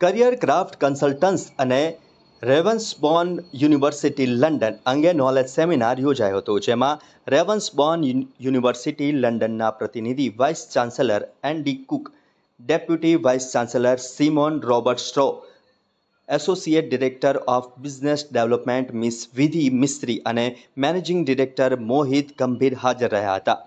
Career craft consultants અને Ravensbourne university London અંગે knowledge seminar યોજાયો હતો, જેમાં રેવન્સબોર્ન યુનિવર્સિટી લંડનના પ્રતિનિધિ vice chancellor Andy Cook deputy vice chancellor Simon Robert Straw associate director of business development miss Vidhi Mistry અને managing director મોહિત ગંભીર હાજર રહ્યા હતા.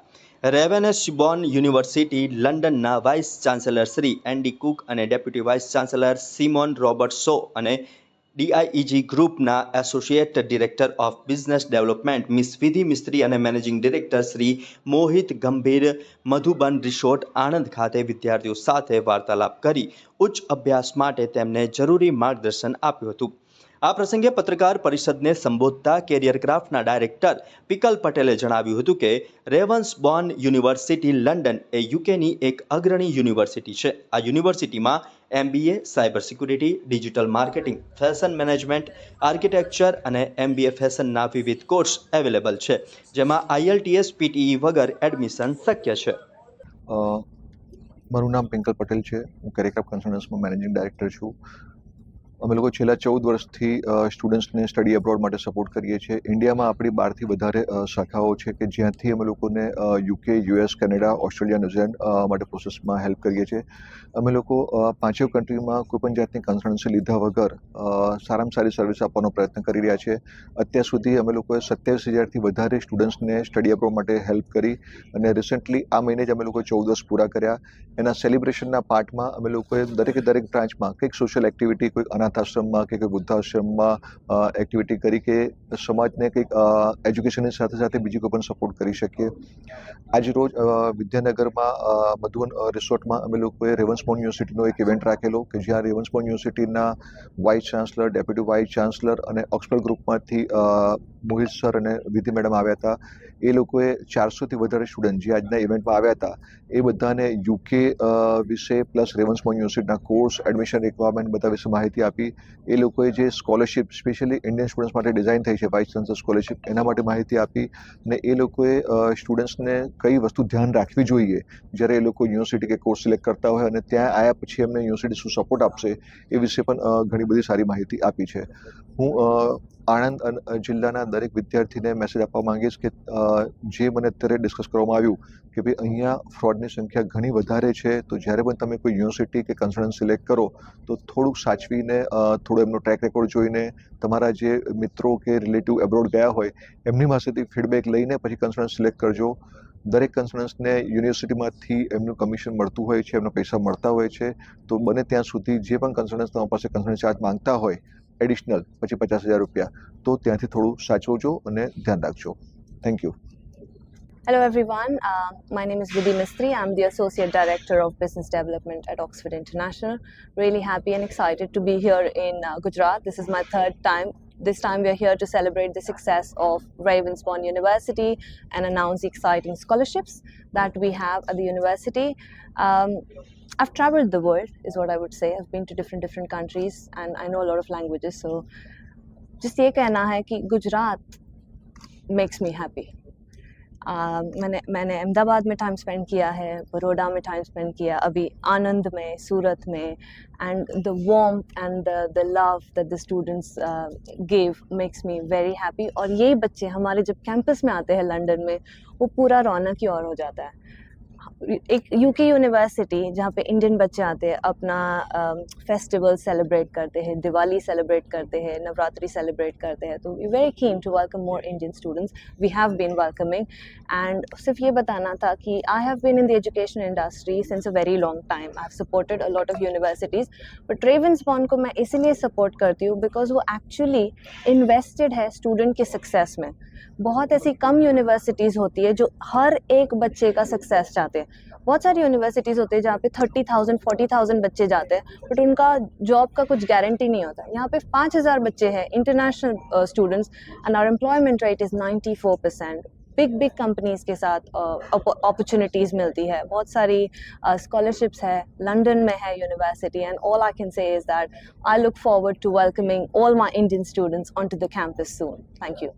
Ravensbourne university, લંડનના vice chancellor Shri Andy Cook અને deputy vice chancellor Simon Robert સો અને DIEG ગ્રુપના associate director of business development, miss Vidhi Mistry અને managing director Shri મોહિત ગંભીર, મધુબન રિસોર્ટ આણંદ ખાતે વિદ્યાર્થીઓ સાથે વાર્તાલાપ કરી ઉચ્ચ અભ્યાસ માટે તેમને જરૂરી માર્ગદર્શન આપ્યું હતું. આ પ્રસંગે પત્રકાર પરિષદને સંબોધતા કેરિયર ક્રાફ્ટના ડાયરેક્ટર પિકલ પટેલે જણાવ્યું હતું કે રેવન્સ બોર્ન યુનિવર્સિટી લંડન એ યુકેની એક અગ્રણી યુનિવર્સિટી છે. આ યુનિવર્સિટીમાં MBA, cyber security, digital marketing, fashion management, architecture અને એમબીએ ફેશનના વિવિધ કોર્સ અવેલેબલ છે, જેમાં આઈએલટીએસ, પીટીઈ વગર એડમિશન શક્ય છે. મારું નામ પિંકલ પટેલ છે. હું કેરેક્રાફ્ટ કન્સલ્ટન્સમાં મેનેજિંગ ડાયરેક્ટર છું. અમે લોકો છેલ્લા ચૌદ વર્ષથી સ્ટુડન્ટ્સને સ્ટડી અબ્રોડ માટે સપોર્ટ કરીએ છીએ. ઇન્ડિયામાં આપણી બારથી વધારે શાખાઓ છે કે જ્યાંથી અમે લોકોને UK US Canada Australia New Zealand માટે પ્રોસેસમાં હેલ્પ કરીએ છીએ. અમે લોકો પાંચેય કન્ટ્રીમાં કોઈપણ જાતની કન્સલ્ટન્સી લીધા વગર સારામાં સારી સર્વિસ આપવાનો પ્રયત્ન કરી રહ્યા છે. અત્યાર સુધી અમે લોકોએ સત્યાવીસ હજારથી વધારે સ્ટુડન્ટ્સને સ્ટડી અબ્રોડ માટે હેલ્પ કરી અને રિસેન્ટલી આ મહિને જ અમે લોકો ચૌદ વર્ષ પૂરા કર્યા. એના સેલિબ્રેશનના પાર્ટમાં અમે લોકોએ દરેકે દરેક બ્રાન્ચમાં કંઈક સોશિયલ એક્ટિવિટી કોઈક અનાથ આશ્રમમાં કે કોઈ વૃદ્ધાશ્રમમાં એક્ટિવિટી કરી કે સમાજને કંઈક એજ્યુકેશનની સાથે સાથે બીજી કોઈ પણ સપોર્ટ કરી શકીએ. આજ રોજ વિદ્યાનગરમાં મધુવન રિસોર્ટમાં અમે લોકોએ રેવન્સપોન યુનિવર્સિટીનો એક ઇવેન્ટ રાખેલો કે જ્યાં રેવન્સપોન યુનિવર્સિટીના vice chancellor deputy vice chancellor અને ઓક્સફર્ડ ગ્રુપમાંથી મોહિત સર અને વિધિ મેડમ આવ્યા હતા. એ લોકોએ ચારસોથી વધારે સ્ટુડન્ટ જે આજના ઇવેન્ટમાં આવ્યા હતા, એ બધાને યુકે વિશે પ્લસ રેવન્સબોર્ન યુનિવર્સિટીના કોર્સ એડમિશન રિક્વાયરમેન્ટ બધા વિશે માહિતી આપી. એ લોકોએ જે સ્કોલરશિપ સ્પેશિયલી ઇન્ડિયન સ્ટુડન્ટ્સ માટે ડિઝાઇન થઈ છે વાઇસ ચાન્સલર સ્કોલરશિપ એના માટે માહિતી આપી અને એ લોકોએ સ્ટુડન્ટ્સને કઈ વસ્તુ ધ્યાન રાખવી જોઈએ. જ્યારે એ લોકો યુનિવર્સિટી કે કોર્સ સિલેક્ટ કરતા હોય અને ત્યાં આવ્યા પછી એમને યુનિવર્સિટી શું સપોર્ટ આપશે એ વિશે પણ ઘણી બધી સારી માહિતી આપી છે. હું આણંદ જિલ્લાના દરેક વિદ્યાર્થીને મેસેજ આપવા માંગીશ કે જે મને અત્યારે ડિસ્કસ કરવામાં આવ્યું કે ભાઈ અહીંયા ફ્રોડની સંખ્યા ઘણી વધારે છે, તો જ્યારે પણ તમે કોઈ યુનિવર્સિટી કે કન્સલ્ટન્ટ સિલેક્ટ કરો, તો થોડુંક સાચવીને થોડું એમનો ટ્રેક રેકોર્ડ જોઈને, તમારા જે મિત્રો કે રિલેટિવ એબ્રોડ ગયા હોય, એમની પાસેથી ફીડબેક લઈને પછી કન્સલ્ટન્ટ સિલેક્ટ કરજો. દરેક કન્સલ્ટન્ટ્સને યુનિવર્સિટીમાંથી એમનું કમિશન મળતું હોય છે, એમના પૈસા મળતા હોય છે, તો બને ત્યાં સુધી જે પણ કન્સલ્ટન્ટ્સ તમારી પાસે કન્સલ્ટન્ટ ચાર્જ માંગતા હોય એડિશનલ પછી પચાસ હજાર રૂપિયા તો ત્યાંથી થોડું સાચવજો અને ધ્યાન રાખજો thank you Hello everyone, uh, my name is Vidhi Mistry. I'm the Associate Director of Business Development at Oxford International. Really happy and excited to be here in uh, Gujarat. This is my third time. This time we are here to celebrate the success of Ravensbourne University and announce the exciting scholarships that we have at the university. Um, I've traveled the world, is what I would say. I've been to different different countries and I know a lot of languages. So just ये कहना है कि Gujarat makes me happy. मैंने मैंने अहमदाबाद में time spend किया है बड़ोडा में टाइम स्पेंड किया, अभी आनंद में, सूरत में and the warm and the love that the students gave makes me very happy और यही बच्चे हमारे जब कैंपस में आते हैं लंदन में, वो पूरा रौनक ही और हो जाता है। एक यूके यूनिवर्सिटी जहाँ पे इंडियन बच्चे आते हैं अपना फेस्टिवल सेलिब्रेट करते हैं दिवाली सेलिब्रेट करते हैं नवरात्रि सेलिब्रेट करते हैं तो we very keen to welcome more Indian students we have been welcoming and सिर्फ ये बताना था कि I have been in the education industry since a very long time I have supported a lot of universities but Ravensbourne को मैं इसीलिए support करती हूँ बिकॉज वो एक्चुअली इन्वेस्टेड है स्टूडेंट के सक्सेस में बहुत ऐसी कम यूनिवर्सिटीज़ होती है जो हर एक बच्चे का सक्सेस चाहते हैं बहुत सारी यूनिवर्सिटीज़ होती है जहाँ पे थर्टी थाउजेंड फोर्टी थाउजेंड बच्चे जाते हैं बट उनका जॉब का कुछ गारंटी नहीं होता यहाँ पे पाँच हज़ार बच्चे हैं international students and our employment rate is ninety four percent big big companies के साथ अपॉर्चुनिटीज़ मिलती है बहुत सारी स्कॉलरशिप्स है लंदन में है university and all I can say is that I look forward to welcoming all my Indian students on to the campus soon thank you